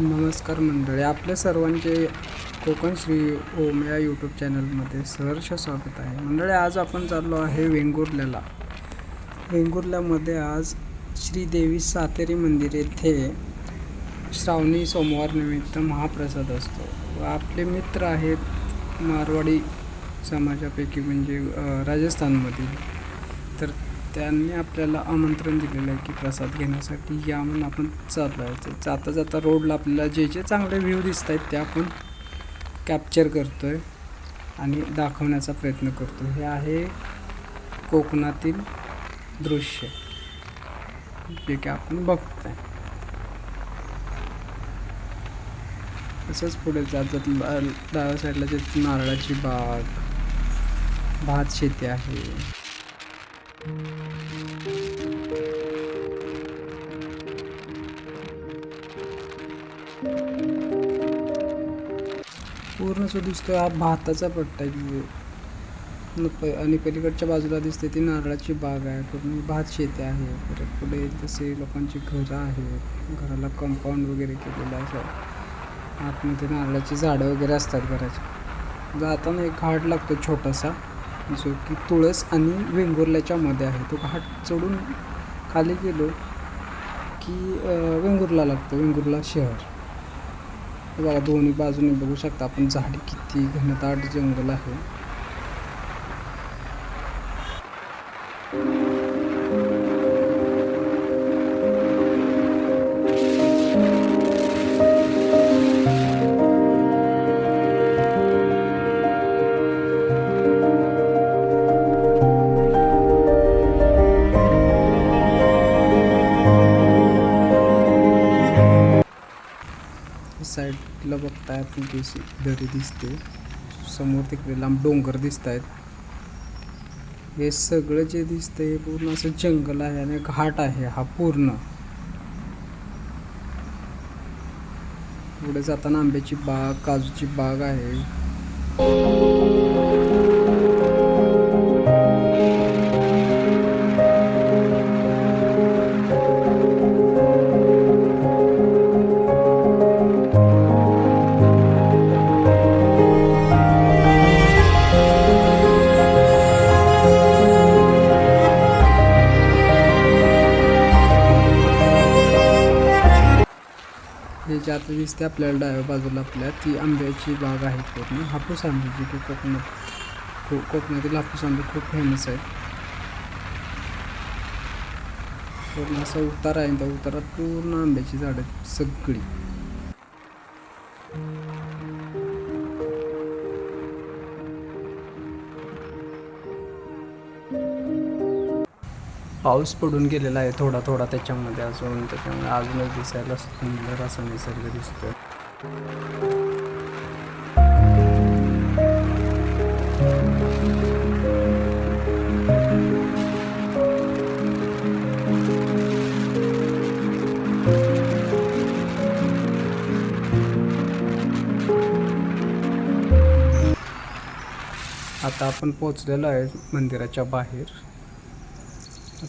नमस्कार मंडळी आपल्या सर्वांचे कोकण श्री ओम या यूट्यूब चॅनलमध्ये सहर्ष स्वागत आहे. मंडळी आज आपण चाललो आहे वेंगुर्ल्याला. वेंगुर्ल्यामध्ये आज श्रीदेवी सातेरी मंदिर येथे श्रावणी सोमवार निमित्त महाप्रसाद असतो. व आपले मित्र आहेत मारवाडी समाजापैकी म्हणजे राजस्थानमधील. तर त्यांनी आपल्याला आमंत्रण दिलेलं आहे की प्रसाद घेण्यासाठी. या म्हणून आपण चालवायचं जाता जाता रोडला आपल्याला जे जे चांगले व्ह्यू दिसत आहेत ते आपण कॅप्चर करतो आहे आणि दाखवण्याचा प्रयत्न करतो हे आहे कोकणातील दृश्य. जे की आपण बघतो आहे तसंच पुढे जात जात डाव्या साईडला जे नारळाची बाग भात शेती आहे. पूर्ण जो दिसतोय हा भाताचा पट्टा आहे न प- आणि पलीकडच्या बाजूला दिसते ती नारळाची बाग आहे. पूर्ण भात शेती आहे. परत पुढे तसे लोकांची घरं आहेत घराला कंपाऊंड वगैरे केलेलं असं आतमध्ये नारळाची झाडं वगैरे असतात घराची जाताना एक घाट लागतो छोटासा. जो की तुळस आणि वेंगुर्ल्याच्या मध्ये आहे. तो घाट चढून खाली गेलो की वेंगुर्ला लागतो वेंगुर्ला शहर. बघा दोन्ही बाजूने बघू शकता आपण झाडी किती घनदाट जंगल आहे. साईडला बघताय आपण ती दरी दिसते. समोर तिकडे लांब डोंगर दिसत आहेत हे सगळं जे दिसतंय हे पूर्ण असं जंगल आहे आणि घाट आहे. हा पूर्ण. पुढे जाताना आंब्याची बाग काजूची बाग आहे. हे आता दिसते आपल्याला डाव्या बाजूला आपल्या ती आंब्याची बाग आहे पूर्ण. हापूस आंबे जी की कोकणात को कोकणातील हापूस आंबे खूप फेमस आहेत. पूर्ण असा उतार आहे त्या उतारात पूर्ण आंब्याची झाडं आहेत सगळी. पाऊस पडून गेलेला आहे थोडा थोडा त्याच्यामध्ये अजून त्याच्यामुळे अजूनच दिसायला सुंदर असा निसर्ग दिसतोय. आता आपण पोचलेलो आहे मंदिराच्या बाहेर.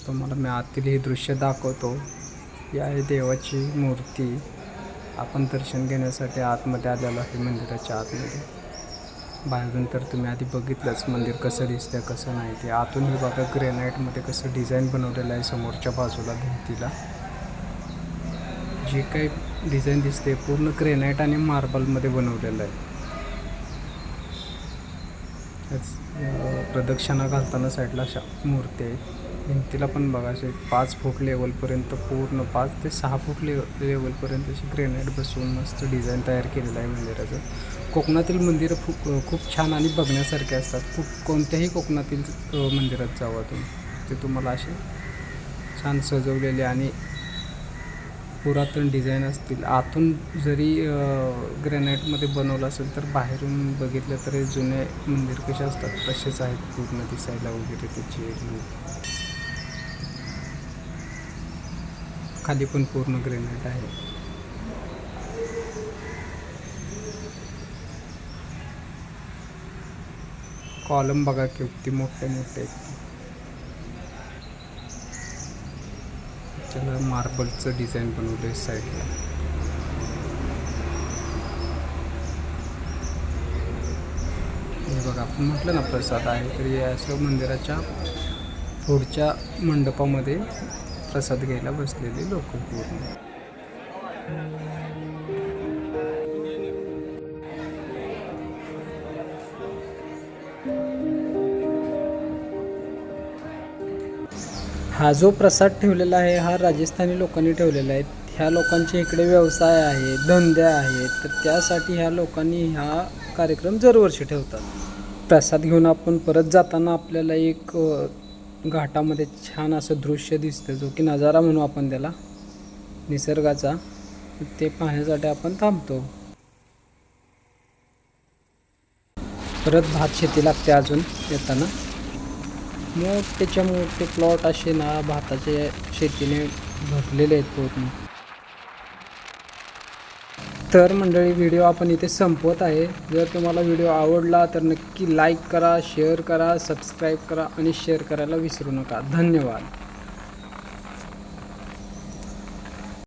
तुम्हाला मी आतील हे दृश्य दाखवतो. या आहे देवाची मूर्ती आपण दर्शन घेण्यासाठी आतमध्ये आलेलो आहे मंदिराच्या आतमध्ये. बाहेरून तर तुम्ही आधी बघितलंच मंदिर कसं दिसतंय कसं नाही. ते आतून हे बघा ग्रेनाईटमध्ये कसं डिझाईन बनवलेलं आहे समोरच्या बाजूला भिंतीला. जे काही डिझाईन दिसते पूर्ण ग्रेनाईट आणि मार्बलमध्ये बनवलेलं आहे. त्याच, प्रदक्षिणा घालताना साईडला अशा मूर्ती आहेत. भिंतीला पण बघा असे पाच फूट लेवलपर्यंत पूर्ण पाच ते सहा फूट ले लेवलपर्यंत अशी ग्रेनाईट बसवून मस्त डिझाईन तयार केलेलं आहे मंदिराचं. कोकणातील मंदिरं खूप खूप छान आणि बघण्यासारखे असतात. खूप कोणत्याही कोकणातील मंदिरात जावा तुम्ही. ते तुम्हाला असे छान सजवलेले आणि पुरातन डिझाईन असतील आतून जरी ग्रॅनाईटमध्ये बनवलं असेल तर बाहेरून बघितलं तरी जुने मंदिर कसे असतात तसेच आहेत पूर्ण दिसायला वगैरे त्याचे खाली पण पूर्ण ग्रेनाईट आहे. कॉलम बघा किती मोठे मोठे त्याला मार्बलचं डिझाईन बनवलं आहे साईडला. हे बघा आपण म्हटलं ना प्रसाद आहे तर या असं मंदिराच्या पुढच्या मंडपामध्ये प्रसाद घ्यायला बसलेले लोक. पूर्ण हा जो प्रसाद ठेवलेला आहे हा राजस्थानी लोकांनी ठेवलेला आहे. ह्या लोकांचे इकडे व्यवसाय आहे धंदे आहेत. तर त्यासाठी ह्या लोकांनी हा कार्यक्रम दरवर्षी ठेवतात. प्रसाद घेऊन आपण परत जाताना आपल्याला एक घाटामध्ये छान असं दृश्य दिसतं. जो की नजारा म्हणू आपण त्याला. निसर्गाचा. ते पाहण्यासाठी आपण थांबतो. परत भात शेती लागते अजून येताना. मोठेच्या मोठे प्लॉट असे ना भाताच्या शेतीने भरलेले आहेत पूर्ण. तर मंडळी व्हिडिओ आपण इथे संपवत आहे. जर तुम्हाला व्हिडिओ आवडला तर नक्की लाईक करा शेअर करा सबस्क्राईब करा आणि शेअर करायला विसरू नका. धन्यवाद.